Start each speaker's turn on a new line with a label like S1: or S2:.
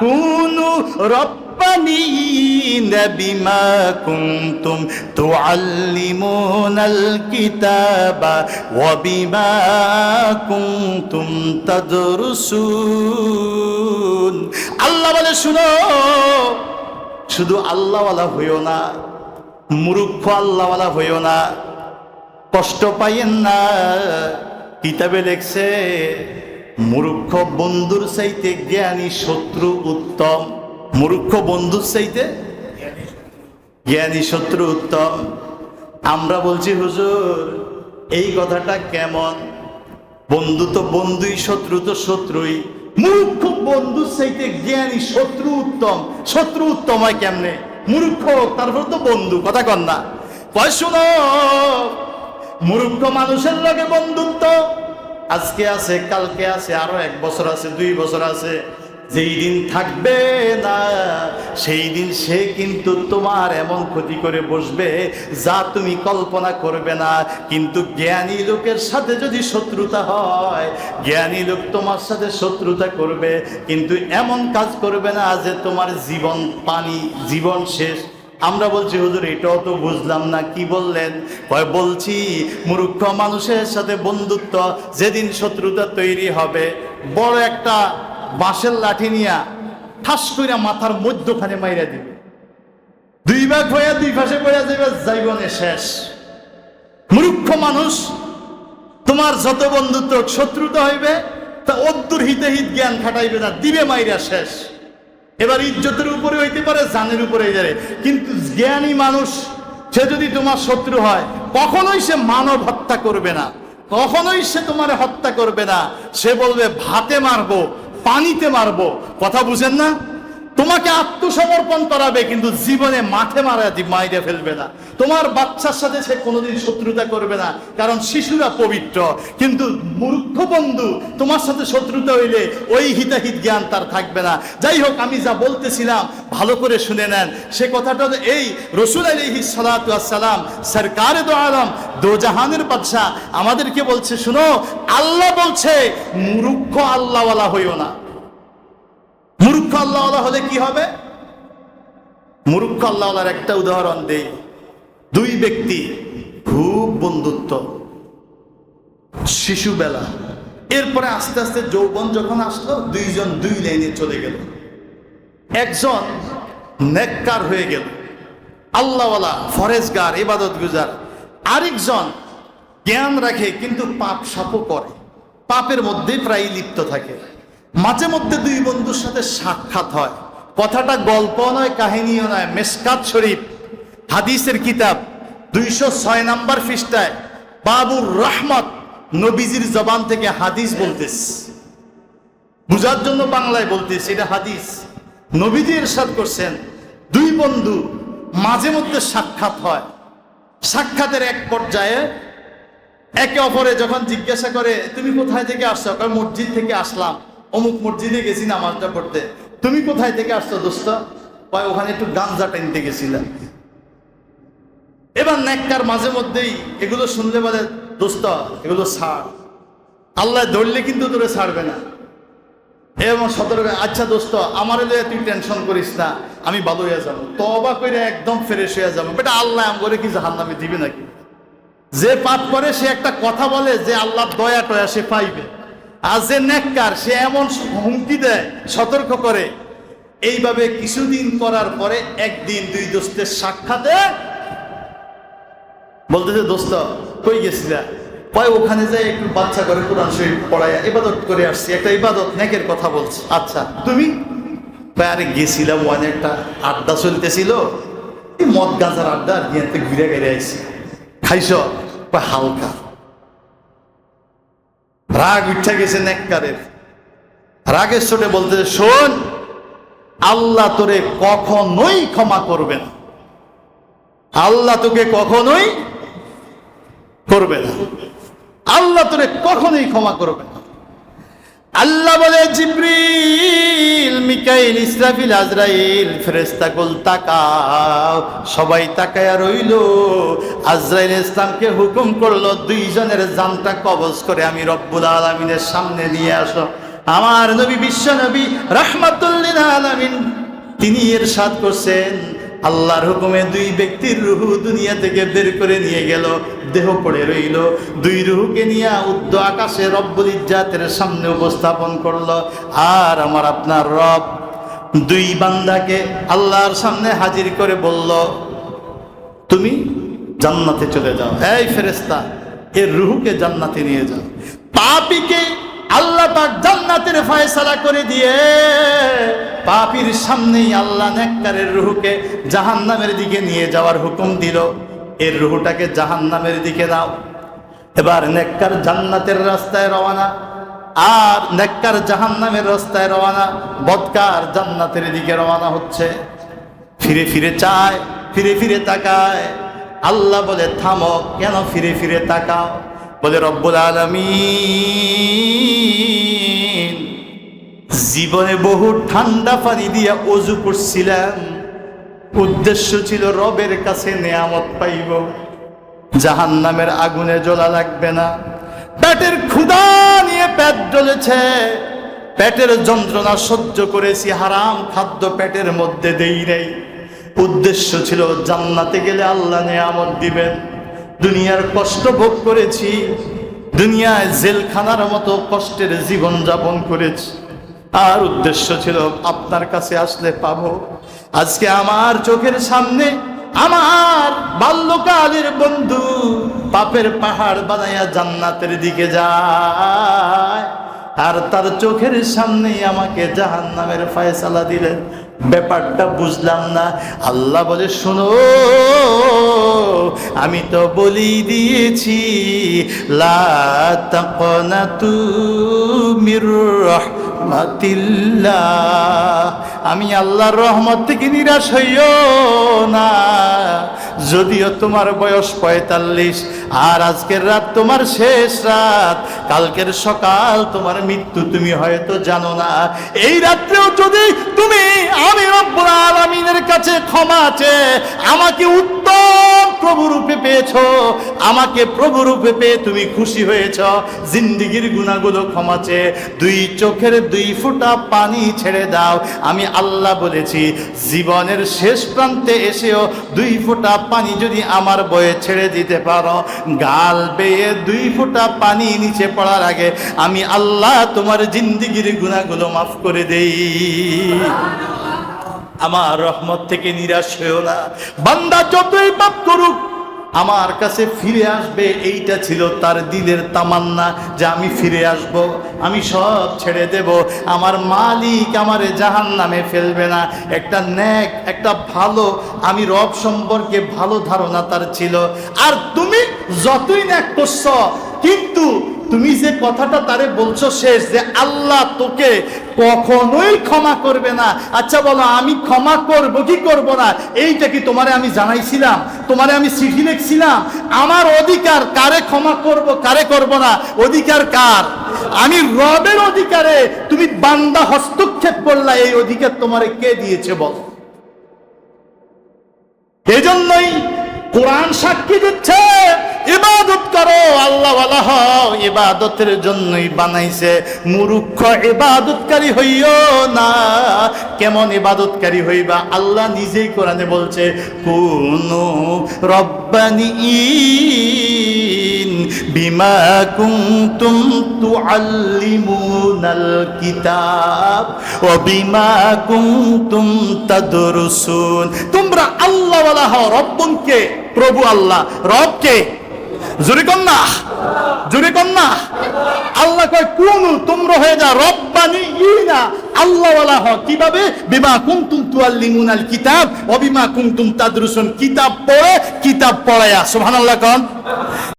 S1: কুনু রব্বানি বিমা কুনতুম তুআল্লিমুনাল কিতাবা ওয়া বিমা কুনতুম তাদরুসুন। আল্লাহ বলে, শুনো, শুধু আল্লাহওয়ালা হইও না মুরুক্ষ আল্লাহওয়ালা হইও না, কষ্ট পাইয়েন না। কিতাবে লেখছে মূর্খ বন্ধুর চাইতে জ্ঞানী শত্রু উত্তম। মূর্খ বন্ধুর চাইতে জ্ঞানী শত্রু উত্তম। আমরা বলছি, হুজুর, এই কথাটা কেমন? বন্ধু তো বন্ধুই, শত্রু তো শত্রুই। মূর্খ বন্ধু চাইতে জ্ঞানী শত্রু উত্তম। শত্রু উত্তম হয় কেমনে? মূর্খ, তারপর তো বন্ধু, কথা কন না। কয়, শুনো, মূর্খ মানুষের লগে বন্ধুত্ব আজকে আছে, কালকে আছে, আরও এক বছর আছে, দুই বছর আছে। যেই দিন থাকবে না, সেই দিন সে কিন্তু তোমার এমন ক্ষতি করে বসবে যা তুমি কল্পনা করবে না। কিন্তু জ্ঞানী লোকের সাথে যদি শত্রুতা হয়, জ্ঞানী লোক তোমার সাথে শত্রুতা করবে, কিন্তু এমন কাজ করবে না যে তোমার জীবন পানি, জীবন শেষ। আমরা বলছি, হুজুর, এটাও তো বুঝলাম না, কি বললেন? কয়, বলছি, মূর্খ মানুষের সাথে বন্ধুত্ব যেদিন শত্রুতা তৈরি হবে, বড় একটা বাঁশের লাঠি নিয়া ঠাস কইরা মাথার মধ্যখানে মাইরা দিবে। দুই ভাগ হইয়া দুই পাশে পড়ে যাবে জীবনে শেষ। মূর্খ মানুষ, তোমার যত বন্ধুত্ব শত্রুতা হইবে, তা অদ্দুর হিতে হিত জ্ঞান খাটাইবে না, দিবে মাইরা শেষ। এবার ইজ্জতের উপরে হইতে পারে, জানের উপরে যাবে কিন্তু জ্ঞানী মানুষ, সে যদি তোমার শত্রু হয়, কখনোই সে মানব হত্যা করবে না। কখনোই সে তোমার হত্যা করবে না। সে বলবে, ভাতে মারবো, পানিতে মারবো। কথা বুঝেন না? তোমাকে আত্মসমর্পণ করাবে, কিন্তু জীবনে মাঠে মারা মাইরে ফেলবে না। তোমার বাচ্চার সাথে সে কোনোদিন শত্রুতা করবে না, কারণ শিশুরা পবিত্র। কিন্তু মূর্খ বন্ধু, তোমার সাথে শত্রুতা হইলে ওই হিতাহিত জ্ঞান তার থাকবে না। যাই হোক, আমি যা বলতেছিলাম, ভালো করে শুনে নেন। সে কথাটা এই, রসুল আলহি সালাম সরকারে দো আলম, দো জাহানের বাদশাহ, আমাদেরকে বলছে, শুনো, আল্লাহ বলছে, মূর্খ আল্লাহওয়ালা হইও না। হলে কি হবে? আল্লাহর একটা উদাহরণ দেই। দুই ব্যক্তি খুব বন্ধুত্ব, শিশুবেলা। এরপরে আস্তে আস্তে যৌবন যখন আসলো, দুইজন দুই লাইনে চলে গেল। একজন নেককার হয়ে গেল, আল্লাহওয়ালা, ফরেজগার ইবাদত গুজার আরেকজন জ্ঞান রাখে, কিন্তু পাপ সাপও করে। পাপের মধ্যে প্রায় লিপ্ত থাকে। মাঝে মধ্যে দুই বন্ধুর সাথে সাক্ষাৎ হয়। কথাটা গল্প নয়, কাহিনীও নয়। মেসকাত শরীফ, হাদিসের কিতাব, দুইশো ছয় নাম্বার পৃষ্ঠায়, বাবুর রহমত নবীজির জবান থেকে হাদিস বলতেস বুঝার জন্য বাংলায় বলতেস এটা হাদিস। নবীজি এরশাদ করছেন, দুই বন্ধু মাঝে মধ্যে সাক্ষাৎ হয়। সাক্ষাতের এক পর্যায়ে একে অপরে যখন জিজ্ঞাসা করে, তুমি কোথায় থেকে আসছো? মসজিদ থেকে আসলাম। অমুক মসজিদে গেছি নামাজটা পড়তে। তুমি কোথায় থেকে আসছো দোস্ত? কয়, ওখানে একটু গাঞ্জা টাইনতে গেছিলাম। এবার নেককার মাঝে মধ্যেই এগুলো শুনলে বলে, দোস্ত, এগুলো ছাড়। আল্লাহ ধরলে কিন্তু তোরে ছাড়বে না। এবং সতর্ক আচ্ছা দোস্ত, আমার লয়ে তুই টেনশন করিস না, আমি ভালো হয়ে যাব। তবা করে একদম ফ্রেশ হয়ে যাব। বেটা, আল্লাহ আম করে কি জাহান্নামে দিবে নাকি? যে পাপ করে সে একটা কথা বলে, যে আল্লাহ দয়া টয়া সে পাইবে। আর যে নেককার, সে এমন হুমকি দেয়, সতর্ক করে। এইভাবে কিছুদিন করার পরে একদিন দুই দোস্তের সাক্ষাতে বলতেছে দোস্ত, কই গেছিলা? ওখানে যাই একটু বাচ্চা করে কোরআন শরীফ পড়াইয়া ইবাদত করে আসছি, একটা ইবাদত, নেকের কথা বলছি। আচ্ছা তুমি? আরে গেছিলাম ওয়ান, একটা আড্ডা চলতেছিল। মদ গাঁজার আড্ডা আর ঘুরে গেড়ে আইছি। খাইছ? হালকা। রাগ উঠে গেছে নেককারের। রাগের চোটে বলতে শোন, আল্লাহ তোরে কখনোই ক্ষমা করবে না। আল্লাহ তোকে কখনোই করবে না। আল্লাহ তোরে কখনোই ক্ষমা করবে না। আল্লাহ বলে, জিব্রিল মিকাইল ইসরাফিল আজরাইল ফেরেস্তা কুল তাকাও, সবাই তাকায়া রইল। আজরাইল ইসলামকে হুকুম করল, দুইজনের জানটা কবজ করে আমি রব্বুল আলমিনের সামনে নিয়ে আসো। আমার নবী বিশ্ব নবী রহমাতুল্লিন আলামিন, তিনি এর সাথ করছেন। আল্লাহর হুকুমে দুই ব্যক্তির রুহু দুনিয়া থেকে বের করে নিয়ে গেল, দেহ পড়ে রইল। দুই রুহুকে নিয়ে উদ্দ আকাশে রব্বুল ইজ্জাতের সামনে উপস্থাপন করল, আর আমার আপনার রব। দুই বান্দাকে আল্লাহর সামনে হাজির করে বলল, তুমি জান্নাতে চলে যাও। এই ফেরেস্তা এর রুহুকে জান্নাতে নিয়ে যাও। পাপিকে আল্লাহ পাক জান্নাতের ফয়সালা করে দিয়ে পাপির সামনেই আল্লাহ নেককারের রুহুকে জাহান্নামের দিকে নিয়ে যাওয়ার হুকুম দিল। এর রুহুটাকে জাহান্নামের দিকে দাও এবার নেককার জান্নাতের রাস্তায় রওনা, আর নেককার জাহান্নামের রাস্তায় রওনা বদকার জান্নাতের দিকে রওনা হচ্ছে। ফিরে ফিরে চায়, ফিরে ফিরে তাকায়। আল্লাহ বলে, থামো, কেন ফিরে ফিরে তাকাও? বলে, রব্বুল আলমিন, জীবনে বহু ঠান্ডা পানি দিয়া অজু করছিলাম। উদ্দেশ্য ছিল রবের কাছে নেয়ামত পাইব। জাহান নামের আগুনে জ্বলা লাগবে না। পেটের ক্ষুদা নিয়ে পেট জ্বলেছে। পেটের যন্ত্রণা সহ্য করেছি, হারাম খাদ্য পেটের মধ্যে দেই নেই। উদ্দেশ্য ছিল জান্নাতে গেলে আল্লাহ নেয়ামত দিবেন। দুনিয়ার কষ্ট ভোগ করেছি, দুনিয়ায় জেলখানার মতো কষ্টের জীবন যাপন করেছি। আর উদ্দেশ্য ছিল, আপনার কাছে আসলে পাব। আজকে আমার চোখের সামনে আমার বাল্যকালের বন্ধু পাপের পাহাড় বানাইয়া জান্নাতের দিকে যায়। আর তার চোখের সামনেই আমাকে জাহান নামের ফায়সালা দিলেন ব্যাপারটা বুঝলাম না। আল্লাহ বলে, শোনো, আমি তো বলি দিয়েছি, লা মির আমি আল্লাহর রহমত থেকে নিরাশ হইও না। যদিও তোমার বয়স পঁয়তাল্লিশ, আর আজকের রাত তোমার শেষ রাত, কালকের সকাল তোমার মৃত্যু তুমি হয়তো জানো না। এই রাত্রেও যদি তুমি আমি রব্বুল আলামিনের কাছে ক্ষমা চেয়ে আমাকে উত্তম প্রভু রূপে পেয়েছ, আমাকে প্রভু রূপে পেয়ে তুমি খুশি হয়েছ। জিন্দিগির গুণাগুলো ক্ষমা চেয়ে দুই চোখের দুই ফোঁটা পানি ছেড়ে দাও। আমি আল্লাহ বলেছি, জীবনের শেষ প্রান্তে এসেও দুই ফোঁটা পানি যদি আমার বয়ে ছেড়ে দিতে পারো, গাল বেয়ে দুই ফোঁটা পানি নিচে পড়ার আগে আমি আল্লাহ তোমার জিন্দিগির গুণাগুলো মাফ করে দেই। আমার রহমত থেকে নিরাশ হয়েও না। বান্দা যতই পাপ করুক, আমার কাছে ফিরে আসবে, এইটা ছিল তার দিলের তামান্না যে আমি ফিরে আসব, আমি সব ছেড়ে দেব। আমার মালিক আমারে জাহান নামে ফেলবে না। একটা ন্যাক, একটা ভালো, আমি রব সম্পর্কে ভালো ধারণা তার ছিল। আর তুমি যতই ন্যাক করছ, কিন্তু তুমি যে কথাটা তারে বলছো শেষ, যে আল্লাহ তোকে কখনোই ক্ষমা করবে না। আচ্ছা বলো, আমি ক্ষমা করব কি করব না? এইটা কি তোমারে আমি জানাইছিলাম? তোমারে আমি চিঠি লিখছিলাম? আমার অধিকার কারে ক্ষমা করব, কারে করব না? অধিকার কার? আমি রবের অধিকারে। তুমি বান্দা হস্তক্ষেপ করলা, এই অধিকার তোমারে কে দিয়েছে বল? এজন্যই কোরআন সাক্ষী দিচ্ছে, ইবাদত করো, আল্লাহ হও ইবাদতের জন্যই বানাইছে। মুরুক্ষ ইবাদতকারী হইও না। কেমন ইবাদতকারী হইবা? আল্লাহ নিজেই কোরআনে বলছে, কুনু রব্বানি বিমা কুনতুম তুআল্লিমুনাল কিতাব, ও বিমা কুনতুম তাদরুসুন। তোমরা আল্লাহ ওয়ালা হও রব্বনকে প্রভু আল্লাহ। রবকে জুরি কন্যা? জুরি কন্যা? আল্লাহ কয়, কোন, তোমরা হয়ে যা রব্বানি ইনা আল্লাহ ওয়ালা হ কীভাবে? বিমা কুনতুম তুআল্লিমুনাল কিতাব ও বিমা কুনতুম কিতাব পড়ে, কিতাব পড়ায়া। সুবহানাল্লাহ কোন।